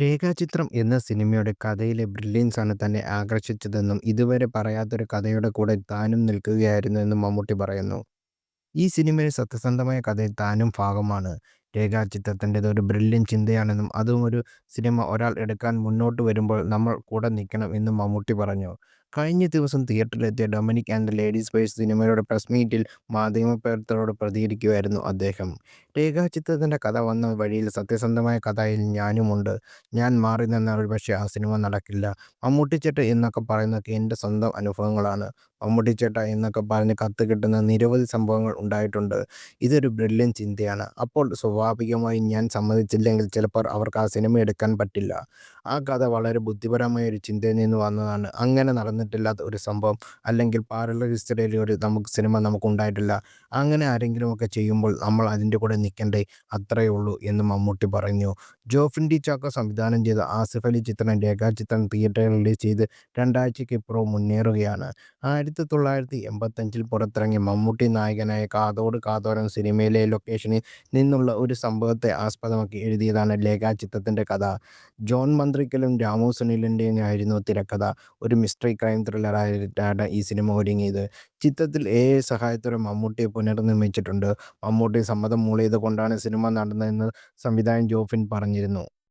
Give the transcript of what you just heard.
രേഖാചിത്രം എന്ന സിനിമയുടെ കഥയിലെ ബ്രില്യൻസാണ് തന്നെ ആകർഷിച്ചതെന്നും ഇതുവരെ പറയാത്തൊരു കഥയുടെ കൂടെ താനും നിൽക്കുകയായിരുന്നു എന്നും മമ്മൂട്ടി പറയുന്നു. ഈ സിനിമയിലെ സത്യസന്ധമായ കഥയിൽ താനും ഭാഗമാണ്. രേഖാചിത്രത്തിന്റേത് ഒരു ബ്രില്യൻ ചിന്തയാണെന്നും അതും ഒരു സിനിമ ഒരാൾ എടുക്കാൻ മുന്നോട്ട് വരുമ്പോൾ നമ്മൾ കൂടെ നിൽക്കണം എന്നും മമ്മൂട്ടി പറഞ്ഞു. കഴിഞ്ഞ ദിവസം തിയേറ്ററിലെത്തിയ Dominic and the ladies boys സിനിമയുടെ പ്രസ് മീറ്റിൽ മാധ്യമപ്രവർത്തകരോട് പ്രതികരിക്കുകയായിരുന്നു അദ്ദേഹം. രേഖാചിത്രത്തിന്റെ കഥ വന്ന വഴിയിൽ സത്യസന്ധമായ കഥയിൽ ഞാനുമുണ്ട്. ഞാൻ മാറി നിന്നാൽ ഒരുപക്ഷേ ആ സിനിമ നടക്കില്ല. മമ്മൂട്ടിച്ചേട്ട എന്നൊക്കെ പറയുന്നതൊക്കെ എന്റെ സ്വന്തം അനുഭവങ്ങളാണ്. മമ്മൂട്ടിച്ചേട്ട എന്നൊക്കെ പറഞ്ഞ് കത്ത് കിട്ടുന്ന നിരവധി സംഭവങ്ങൾ ഉണ്ടായിട്ടുണ്ട്. ഇതൊരു ബ്രില്യൻ ചിന്തയാണ്. അപ്പോൾ സ്വാഭാവികമായും ഞാൻ സമ്മതിച്ചില്ലെങ്കിൽ ചിലപ്പോൾ അവർക്ക് ആ സിനിമ എടുക്കാൻ പറ്റില്ല. ആ കഥ വളരെ ബുദ്ധിപരമായ ഒരു ചിന്തയിൽ നിന്ന് വന്നതാണ്. അങ്ങനെ നടന്നിട്ടില്ലാത്ത ഒരു സംഭവം അല്ലെങ്കിൽ പാരലൽ ഹിസ്റ്ററിയിൽ ഒരു നമുക്ക് സിനിമ നമുക്ക് ഉണ്ടായിട്ടില്ല അങ്ങനെ ആരെങ്കിലുമൊക്കെ ചെയ്യുമ്പോൾ നമ്മൾ അതിന്റെ കൂടെ നിൽക്കണ്ടേ അത്രയേ ഉള്ളൂ എന്ന് മമ്മൂട്ടി പറഞ്ഞു. ജോഫിൻ ഡി ചാക്ക സംവിധാനം ചെയ്ത ആസിഫ് അലി ചിത്രം രേഖാചിത്രം തിയേറ്ററിൽ റിലീസ് ചെയ്ത് രണ്ടാഴ്ചയ്ക്ക് ഇപ്പുറവും മുന്നേറുകയാണ്. ആയിരത്തി തൊള്ളായിരത്തി എൺപത്തഞ്ചിൽ പുറത്തിറങ്ങിയ മമ്മൂട്ടി നായകനായ കാതോട് കാതോരം സിനിമയിലെ ലൊക്കേഷനിൽ നിന്നുള്ള ഒരു സംഭവത്തെ ആസ്പദമാക്കി എഴുതിയതാണ് രേഖാചിത്രത്തിന്റെ കഥ. ജോൺ മന്ത്രിക്കലും രാമു സുനിലിന്റെയുമായിരുന്നു തിരക്കഥ. ഒരു മിസ്റ്ററി ക്രൈം ത്രില്ലറായിട്ടാണ് ഈ സിനിമ ഒരുങ്ങിയത്. ചിത്രത്തിൽ എ എ സഹായത്തോടെ മമ്മൂട്ടിയെ പുനർനിർമ്മിച്ചിട്ടുണ്ട്. മമ്മൂട്ടി സമ്മതം മൂളിയത് കൊണ്ടാണ് സിനിമ നടന്നതെന്ന് സംവിധായകൻ ജോഫിൻ പറഞ്ഞിരുന്നു.